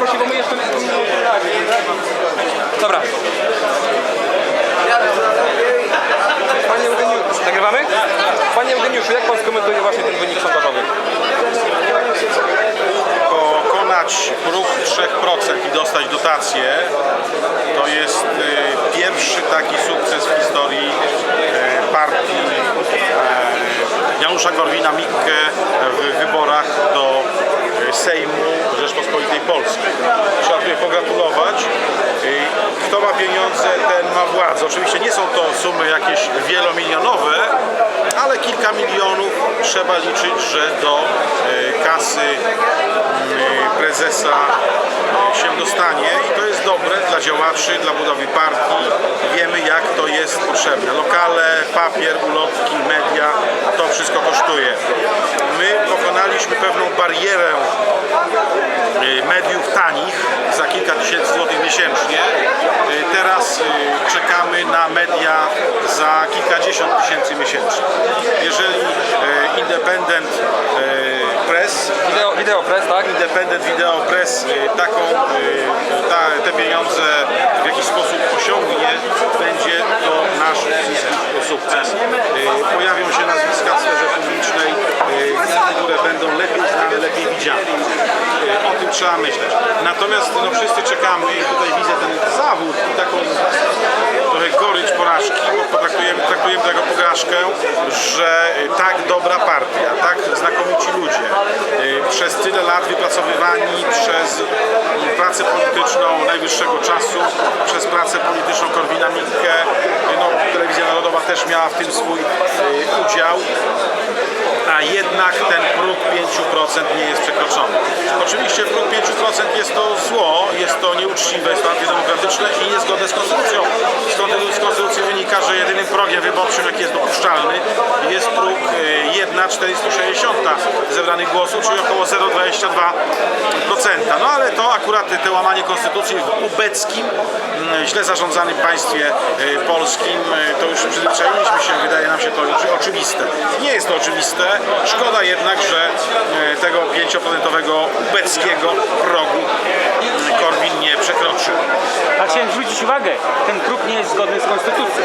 prosił, bo my jeszcze... Dobra. Panie Eugeniuszu, nagrywamy? Panie Eugeniuszu, jak pan skomentuje właśnie ten wynik sondażowy? pokonać próg 3% i dostać dotację, to jest y, pierwszy taki sukces w historii y, partii y, Janusza Korwina-Mikke w wyborach Sejmu Rzeczpospolitej Polskiej. Trzeba tutaj pogratulować. Kto ma pieniądze, ten ma władzę. Oczywiście nie są to sumy jakieś wielomilionowe, ale kilka milionów trzeba liczyć, że do y, kasy y, prezesa y, się dostanie i to jest dobre dla dla budowy partii. Wiemy jak to jest potrzebne. Lokale, papier, ulotki, media, to wszystko kosztuje. My pokonaliśmy pewną barierę y, mediów tanich za kilka tysięcy złotych miesięcznie. Y, Teraz y, czekamy na media za kilkadziesiąt tysięcy miesięcznie. Jeżeli y, Independent y, Press Wideo press, tak? Independent Video Press y, taką, y, ta, te pieniądze w jakiś sposób osiągnie, będzie to nasz sukces. Y, Pojawią się nazwiska w sferze publicznej, które będą lepiej znane, lepiej widziane. O tym trzeba myśleć. Natomiast no, wszyscy czekamy i tutaj widzę ten zawód i taką trochę gorycz porażki, bo potraktujemy, traktujemy tego porażkę, że tak dobra partia, tak znakomici ludzie, przez też miała w tym swój y, udział, a jednak ten próg 5% nie jest przekroczony. Oczywiście próg 5% jest to zło, jest to nieuczciwe, jest to antydemokratyczne i niezgodne z konstytucją. Konstytucji- Z konstytucji wynika, że jedynym progiem wyborczym, jaki jest dopuszczalny, 1 460 zebranych głosów, czyli około 0,22%. No ale to akurat te łamanie konstytucji w ubeckim, mm, źle zarządzanym państwie y, polskim, y, to już przyzwyczailiśmy się, wydaje nam się to oczywiste. Nie jest to oczywiste, szkoda jednak, że y, tego 5% ubeckiego progu Korwin nie przekroczył. A chciałem zwrócić uwagę, ten próg nie jest zgodny z konstytucją.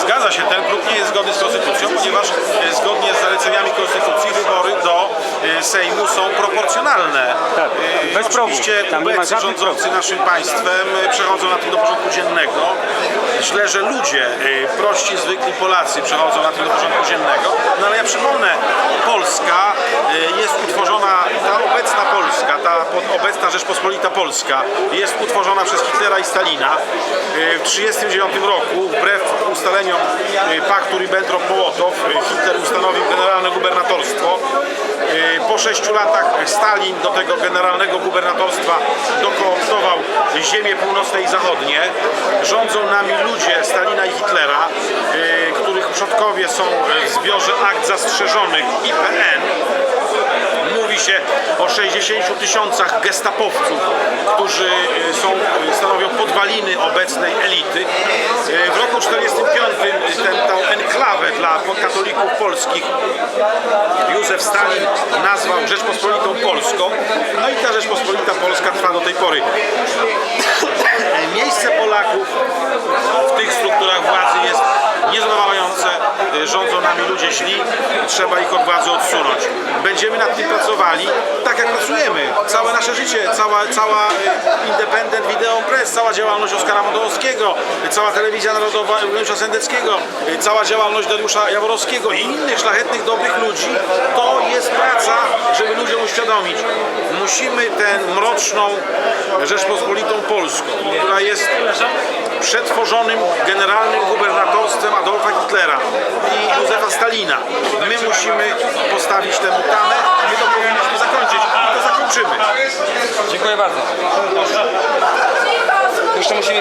Zgadza się, ten próg nie jest zgodny z konstytucją, ponieważ zgodnie z zaleceniami konstytucji wybory do e, Sejmu są proporcjonalne. Tak, E, bez. Oczywiście żadnych rządzący naszym państwem e, przechodzą na tym do porządku dziennego. Źle, że ludzie, prości, zwykli Polacy przechodzą na tym do porządku dziennego. No ale ja przypomnę, Polska jest utworzona, ta obecna Polska, ta obecna Rzeczpospolita Polska jest utworzona przez Hitlera i Stalina w 1939 roku, wbrew ustaleniom paktu Ribbentrop-Mołotow, Po sześciu latach Stalin do tego generalnego gubernatorstwa dokooptował ziemie północne i zachodnie. Rządzą nami ludzie Stalina i Hitlera, e, których przodkowie są w zbiorze akt zastrzeżonych IPN. Mówi się o 60 tysiącach gestapowców, którzy e, są, e, stanowią podwaliny obecnej elity. E, W roku 1945 ten, tą enklawę dla katolików polskich Józef Stalin nazwał Rzeczpospolitą Polską. No i ta Rzeczpospolita Polska trwa do tej pory. Miejsce Polaków w tych strukturach władzy jest niezadowalające. Rządzą nami ludzie trzeba ich od władzy odsunąć. Będziemy nad tym pracowali, tak jak pracujemy. Całe nasze życie, cała, cała e, Independent Video Press, cała działalność Oskara Modołowskiego, cała Telewizja Narodowa Eugeniusza Sendeckiego, e, cała działalność Dariusza Jaworowskiego i innych szlachetnych, dobrych ludzi, to jest praca, żeby ludziom uświadomić. Musimy tę mroczną Rzeczpospolitą Polską, która jest przetworzonym generalnym gubernatorstwem Adolfa Hitlera i Józefa Stalina. My musimy postawić temu tamę, my to powinniśmy zakończyć i to zakończymy. Dziękuję bardzo. Jeszcze musimy